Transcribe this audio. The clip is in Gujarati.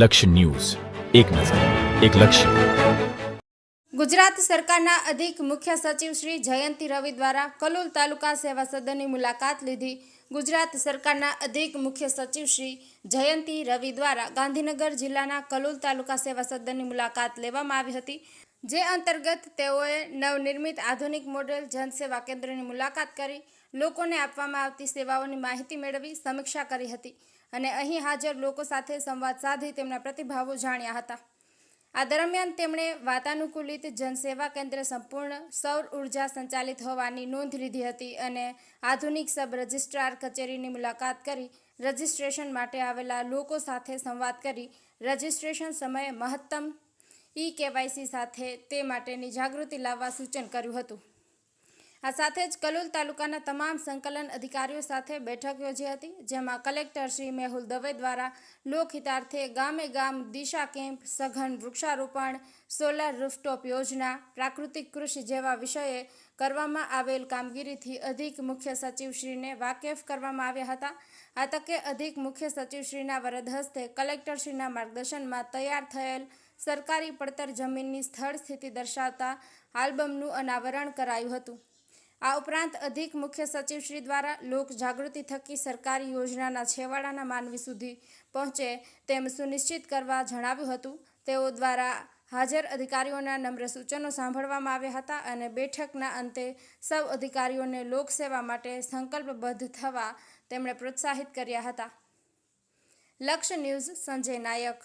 લક્ષ્ય ન્યૂઝ. એક નજર, એક લક્ષ્ય. ગુજરાત સરકારના અધિક મુખ્ય સચિવ શ્રી જયંતિ રવિ દ્વારા કલોલ તાલુકા સેવા સદનની મુલાકાત લીધી. ગુજરાત સરકારના અધિક મુખ્ય સચિવ શ્રી જયંતિ રવિ દ્વારા ગાંધીનગર જિલ્લાના કલોલ તાલુકા સેવા સદનની મુલાકાત લેવામાં આવી હતી. જે અંતર્ગત તેઓએ નવનિર્મિત આધુનિક મોડેલ જનસેવા કેન્દ્રની મુલાકાત કરી, લોકોને આપવામાં આવતી સેવાઓની માહિતી મેળવી, સમીક્ષા કરી હતી અને અહીં હાજર લોકો સાથે સંવાદ સાધી તેમના પ્રતિભાવો જાણ્યા હતા. આ દરમિયાન તેમણે વાતાનુકૂલિત જનસેવા કેન્દ્ર સંપૂર્ણ સૌર ઊર્જા સંચાલિત હોવાની નોંધ લીધી હતી અને આધુનિક સબ રજિસ્ટ્રાર કચેરીની મુલાકાત કરી, રજિસ્ટ્રેશન માટે આવેલા લોકો સાથે સંવાદ કરી, રજિસ્ટ્રેશન સમયે મહત્તમ ઈ કેવાયસી સાથે તે માટેની જાગૃતિ લાવવા સૂચન કર્યું હતું. આ સાથે જ કલોલ તાલુકાના તમામ સંકલન અધિકારીઓ સાથે બેઠક યોજી હતી, જેમાં કલેક્ટર શ્રી મેહુલ દવે દ્વારા લોકહિતાર્થે ગામે ગામ દિશા કેમ્પ, સઘન વૃક્ષારોપણ, સોલાર રૂફટોપ યોજના, પ્રાકૃતિક કૃષિ જેવા વિષયે કરવામાં આવેલ કામગીરીથી અધિક મુખ્ય સચિવશ્રીને વાકેફ કરવામાં આવ્યા હતા. આ તકે અધિક મુખ્ય સચિવશ્રીના વરદ હસ્તે કલેક્ટરશ્રીના માર્ગદર્શનમાં તૈયાર થયેલ સરકારી પડતર જમીનની સ્થળ સ્થિતિ દર્શાવતા આલ્બમનું અનાવરણ કરાયું હતું. આ ઉપરાંત અધિક મુખ્ય સચિવશ્રી દ્વારા લોક જાગૃતિ થકી સરકારી યોજનાના છેવાડાના માનવી સુધી પહોંચે તેમ સુનિશ્ચિત કરવા જણાવ્યું હતું. તેઓ દ્વારા હાજર અધિકારીઓના નમ્ર સૂચનો સાંભળવામાં આવ્યા હતા અને બેઠકના અંતે સૌ અધિકારીઓને લોકસેવા માટે સંકલ્પબદ્ધ થવા તેમણે પ્રોત્સાહિત કર્યા હતા. લક્ષ્ય ન્યૂઝ સંજય નાયક